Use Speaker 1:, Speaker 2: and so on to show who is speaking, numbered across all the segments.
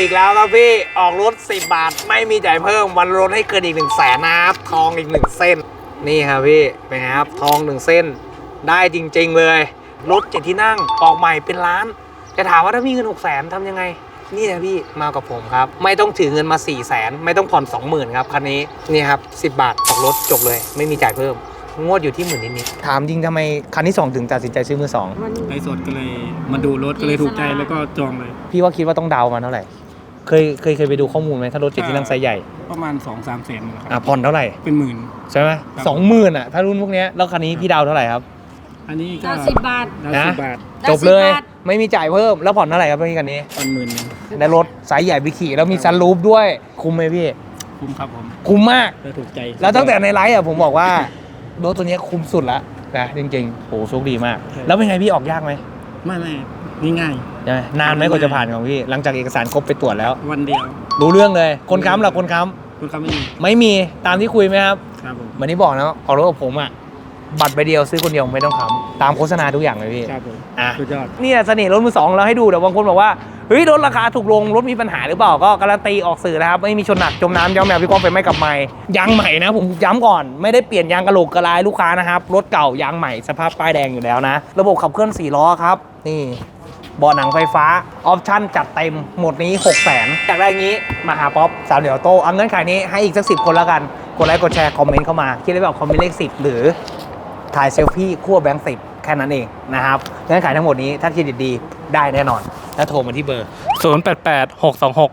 Speaker 1: อีกแล้วครับพี่ ออกรถ 10 บาท ไม่มีจ่ายเพิ่ม วันลดให้เกินอีก1นึ่งแสนนะครับ ทองอีก 1 เส้น นี่ครับพี่เป็นไงครับ ทอง 1 เส้น ได้จริง ๆ เลย รถเจ็ดที่นั่ง ออกใหม่เป็นล้าน จะถามว่าถ้ามีเงิน6 0 0 0 0 0ทำยังไง นี่นะพี่ มากับผมครับ ไม่ต้องถือเงินมา 4 0 0 0 0 0ไม่ต้องผ่อน 20,000ครับคันนี้ นี่ครับ 10 บาท ออกรถจบเลย ไม่มีจ่ายเพิ่ม งวดอยู่ที่หมื่นนิดๆถามจริงทำไมคันที่2ถึงตัดสินใจซื้อมือสอง
Speaker 2: มัน
Speaker 3: ไลฟ์สดก็เลยมาดูรถก็เลยถูกใจแล้วก็จองเลย
Speaker 1: พี่ว่าคิดว่าต้องดาวน์มาเท่าไหร่ เคยเคยเคยไปดูข้อมูลไหมถ้ารถเจ็ดที่นั่งไซส์ใหญ่
Speaker 3: ประมาณ2องสามแสนนะค
Speaker 1: อะ
Speaker 3: รับ
Speaker 1: ผ่อนเท่าไหร่
Speaker 3: เป็นหมื่น
Speaker 1: ใช่ไหม
Speaker 3: ครับ
Speaker 1: สองหมื่นอะถ้ารุ่นพวกเนี้ยแล้วคันนี้พี่ดาวน์เท่าไหร่ครับ
Speaker 3: อันนี้ก็
Speaker 2: เก้าสิบบาท
Speaker 3: ดาว
Speaker 1: นะ
Speaker 3: สิบบาท
Speaker 2: ได้
Speaker 1: จบเลย
Speaker 2: 10บาท
Speaker 1: ไม่มีจ่ายเพิ่มแล้วผ่อนเท่าไหร่ครับพี่คันนี้
Speaker 3: ตอนหมื่นหนึง
Speaker 1: ได้รถไซส์ใหญ่ไปขี่แล้วมีซันรูฟด้วยคุ้มไหมพี่
Speaker 3: คุ้มครับผม
Speaker 1: คุ้มมาก
Speaker 3: เลยถูกใจ
Speaker 1: แล้วตั้งแต่ในไลฟ์อะผมบอกว่า รถตัวเนี้ยคุ้มสุดละนะจริงๆโหโชคดีมาก แล้วเป็นไงพี่ออกยากไหม
Speaker 3: ไม่ไม่นี่ง่าย
Speaker 1: ใช่ไหมนานไหมกว่าจะผ่านของพี่ หลังจากเอกสารครบไปตรวจแล้ว
Speaker 3: วันเดียว
Speaker 1: รู้เรื่องเลย คนค้ำล่ะคนค้
Speaker 3: คุณครับไม่มีำ
Speaker 1: ไม่มีตามที่คุยไหมครับ
Speaker 3: ครับผม
Speaker 1: เหมือนที่บอกนะออกรถกับผมอะบัตรใบเดียวซื้อคนเดียวไม่ต้องค้ำตามโฆษณาทุกอย่างเลยพี่
Speaker 3: ครับผม
Speaker 1: อะ
Speaker 3: สุดยอด
Speaker 1: เนี่ยเสน่ห์รถมือสองเราให้ดูแต่บางคนบอกว่าเฮ้ยรถราคาถูกลงรถมีปัญหาหรือเปล่าก็การันตีออกสื่อนะครับ ไม่มีชนหนักจมน้ำย้อมแมวพี่ก้องไปไม่กับไม่ยางใหม่นะผมย้ำก่อนไม่ได้เปลี่ยนยางกระโหลกกระลายลูกค้านะครับ รถเก่ายางใหม่สภาพป้ายแดงอยู่แล้วนะ ระบบขับเคลื่อน4ล้อครับ นี่เบาะหนังไฟฟ้า ออปชั่นจัดเต็มหมดนี้ 6 0 0 0 0นอยากได้งี้มาหาป๊อปสามเดี่ยวโตเอาเงื่อนไขนี้ให้อีกสักสิคนแล้วกัน กดไลค์กดแชร์คอมเมนต์เข้ามา คิดได้แบบคอมเมนต์เลขสิบหรือถ่ายเซลฟี่คู่แบงค์สิบแค่นั้นเองนะครับเงื่อนไขทั้งหมดนี้ถ้าเครดิตดีได้แน่นอน แล้วโทรมาที่เบอร์
Speaker 4: 088 626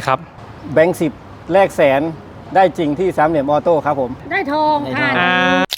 Speaker 4: 2824 ครับ
Speaker 5: แบงค์สิบแลกแสนได้จริงที่สามเหลี่ยมออโต้ครับผม
Speaker 2: ได้ทองค่ะ